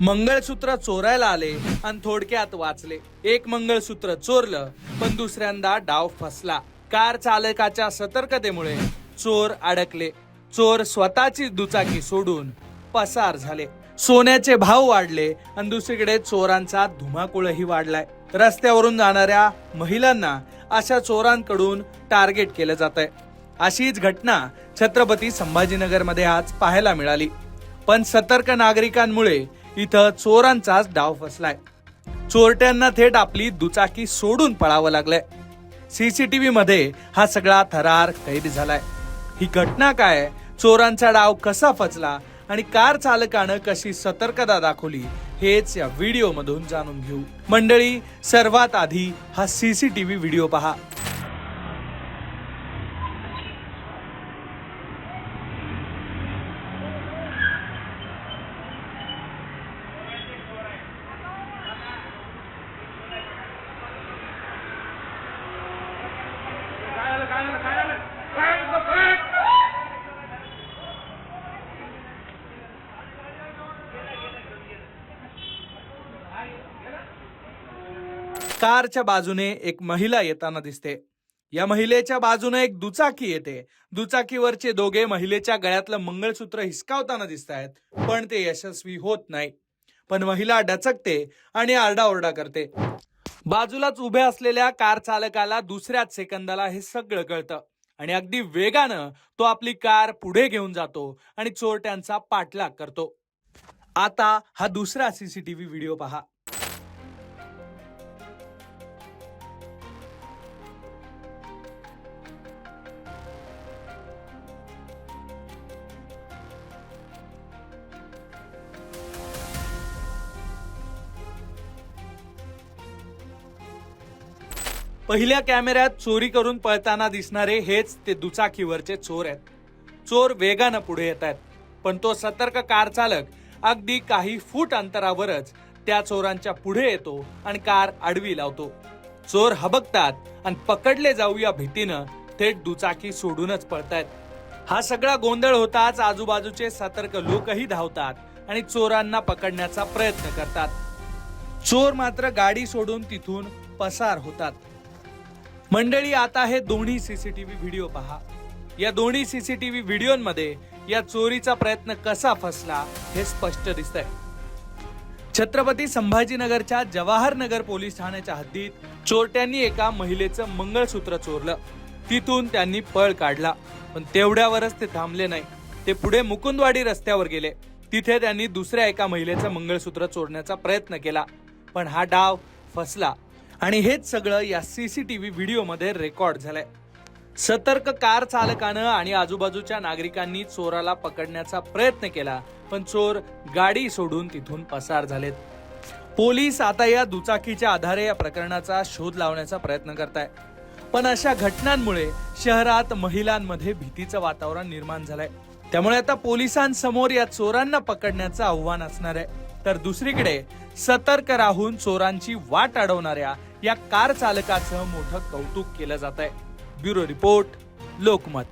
मंगळसूत्र चोरायला आले आणि थोडक्यात वाचले. एक मंगळसूत्र चोरलं पण दुसऱ्यांदा डाव फसला. कार चालकाच्या सतर्कतेमुळे चोर अडकले. चोर स्वतःची दुचाकी सोडून पसार झाले. सोन्याचे भाव वाढले आणि दुसरीकडे चोरांचा धुमाकूळही वाढलाय. रस्त्यावरून जाणाऱ्या महिलांना अशा चोरांकडून टार्गेट केलं जात आहे अशीच घटना छत्रपती संभाजीनगरमध्ये आज पाहायला मिळाली. पण सतर्क नागरिकांमुळे इथं चोरांचाच डाव फसलाय. चोरट्यांना थेट आपली दुचाकी सोडून पळावं लागलंय. सीसीटीव्ही मध्ये हा सगळा थरार कैद झालाय. ही घटना काय? चोरांचा डाव कसा फसला? आणि कार चालकानं कशी सतर्कता दाखवली? हेच या व्हिडिओ मधून जाणून घेऊ. मंडळी सर्वात आधी हा सीसीटीव्ही व्हिडिओ पहा. कारच्या बाजूने एक महिला येताना दिसते. या महिलेच्या बाजूने एक दुचाकी येते. दुचाकीवरचे दोघे महिलेच्या गळ्यातलं मंगळसूत्र हिसकावताना दिसत आहेत पण ते यशस्वी होत नाही. पण महिला डचकते आणि आरडाओरडा करते. बाजूलाच उभे असलेल्या कार चालकाला दुसऱ्याच सेकंदाला हे सगळं कळतं आणि अगदी वेगानं तो आपली कार पुढे घेऊन जातो आणि चोरट्यांचा पाठलाग करतो. आता हा दुसरा सीसीटीव्ही व्हिडिओ पहा. पहिल्या कॅमेऱ्यात चोरी करून पळताना दिसणारे हेच ते दुचाकीवरचे चोर आहेत. चोर वेगानं पुढे येत आहेत. पण तो सतर्क कार चालक अगदी काही फूट अंतरावरच त्या चोरांच्या पुढे येतो आणि कार आडवी लावतो. चोर हबकतात आणि पकडले जाऊ या भीतीनं थेट दुचाकी सोडूनच पळतायत. हा सगळा गोंधळ होताच आजूबाजूचे सतर्क लोकही धावतात आणि चोरांना पकडण्याचा प्रयत्न करतात. चोर मात्र गाडी सोडून तिथून पसार होतात. मंडळी आता हे दोन्ही सीसीटीव्ही व्हिडिओ पहा. या दोन्ही सीसीटीव्ही व्हिडिओमध्ये या चोरीचा प्रयत्न कसा फसला हे स्पष्ट दिसतंय. छत्रपती संभाजीनगरच्या जवाहर नगर पोलीस ठाण्याच्या हद्दीत चोरट्यांनी एका महिलेचं मंगळसूत्र चोरलं. तिथून त्यांनी पळ काढला पण तेवढ्यावरच ते थांबले नाही. ते पुढे मुकुंदवाडी रस्त्यावर गेले. तिथे त्यांनी दुसऱ्या एका महिलेचं मंगळसूत्र चोरण्याचा प्रयत्न केला पण हा डाव फसला. आणि हेच सगळं या सी सी टी व्ही व्हिडिओमध्ये रेकॉर्ड झालंय. सतर्क कार चालकानं आणि आजूबाजूच्या नागरिकांनी चोराला पकडण्याचा प्रयत्न केला पण चोर गाडी सोडून तिथून पसार झालेत. पोलीस आता या दुचाकीच्या आधारे या प्रकरणाचा शोध लावण्याचा प्रयत्न करताय. पण अशा घटनांमुळे शहरात महिलांमध्ये भीतीचं वातावरण निर्माण झालंय. त्यामुळे आता पोलिसांसमोर या चोरांना पकडण्याचं आव्हान असणार आहे. तर दुसरीकडे सतर्क राहून चोरांची वाट अडवणाऱ्या या कार चालकाचं मोठं कौतुक केलं जात आहे ब्युरो रिपोर्ट लोकमत.